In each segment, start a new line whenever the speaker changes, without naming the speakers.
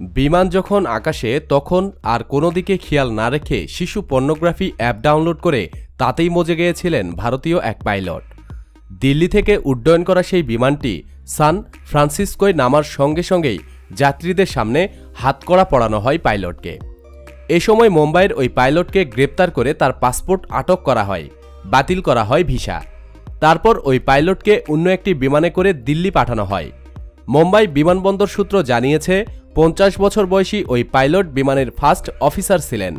বিমান যখন আকাশে, তখন আর কোনো দিকে খেয়াল না রেখে শিশু পর্নোগ্রাফি অ্যাপ ডাউনলোড করে তাতেই মজে গিয়েছিলেন ভারতীয় এক পাইলট। দিল্লি থেকে উড্ডয়ন করা সেই বিমানটি সান ফ্রান্সিসকোয় নামার সঙ্গে সঙ্গেই যাত্রীদের সামনে হাতকড়া পড়ানো হয় পাইলটকে। এ সময় মুম্বাইয়ের ওই পাইলটকে গ্রেপ্তার করে তার পাসপোর্ট আটক করা হয়, বাতিল করা হয় ভিসা। তারপর ওই পাইলটকে অন্য একটি বিমানে করে দিল্লি পাঠানো হয়। মুম্বাই বিমানবন্দর সূত্র জানিয়েছে পঞ্চাশ বছর বয়সী ওই পাইলট বিমানের ফার্স্ট অফিসার ছিলেন।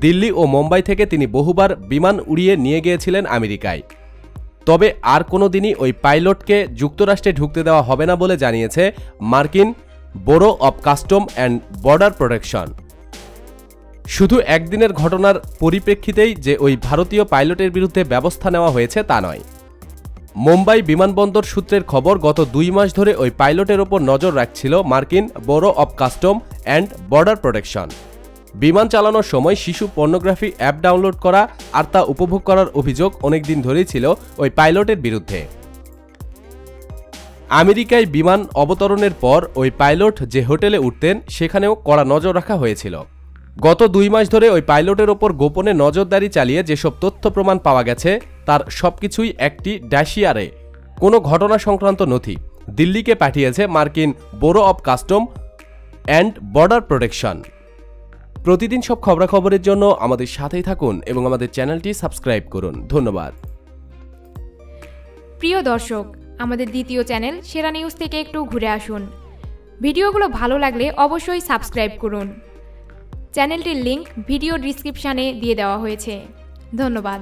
দিল্লি ও মুম্বাই থেকে তিনি বহুবার বিমান উড়িয়ে নিয়ে গিয়েছিলেন আমেরিকায়। তবে আর কোনো দিনই ওই পাইলটকে যুক্তরাষ্ট্রে ঢুকতে দেওয়া হবে না বলে জানিয়েছে মার্কিন bureau of custom and border protection. শুধু একদিনের ঘটনার পরিপ্রেক্ষিতেই যে ওই ভারতীয় পাইলটের বিরুদ্ধে ব্যবস্থা নেওয়া হয়েছে তা নয়। মুম্বাই বিমানবন্দর সূত্রের খবর, গত দুই মাস ধরে ওই পাইলটের ওপর নজর রাখছিল মার্কিন bureau of custom and border protection. বিমান চালানোর সময় শিশু পর্নোগ্রাফি অ্যাপ ডাউনলোড করা আর তা উপভোগ করার অভিযোগ অনেকদিন ধরেই ছিল ওই পাইলটের বিরুদ্ধে। আমেরিকায় বিমান অবতরণের পর ওই পাইলট যে হোটেলে উঠতেন, সেখানেও কড়া নজর রাখা হয়েছিল। গত দুই মাস ধরে ওই পাইলটের ওপর গোপনে নজরদারি চালিয়ে যেসব তথ্য প্রমাণ পাওয়া গেছে তার সবকিছুই একটি ড্যাশিয়ারে কোনো ঘটনা সংক্রান্ত নথি দিল্লিকে পাঠিয়েছে মার্কিন bureau of custom and border protection. প্রতিদিন সব খবরাখবরের জন্য আমাদের সাথেই থাকুন এবং আমাদের চ্যানেলটি সাবস্ক্রাইব করুন। ধন্যবাদ।
প্রিয় দর্শক, আমাদের দ্বিতীয় চ্যানেল সেরা নিউজ থেকে একটু ঘুরে আসুন। ভিডিওগুলো ভালো লাগলে অবশ্যই সাবস্ক্রাইব করুন। চ্যানেলটির লিংক ভিডিও ডিসক্রিপশানে দিয়ে দেওয়া হয়েছে। ধন্যবাদ।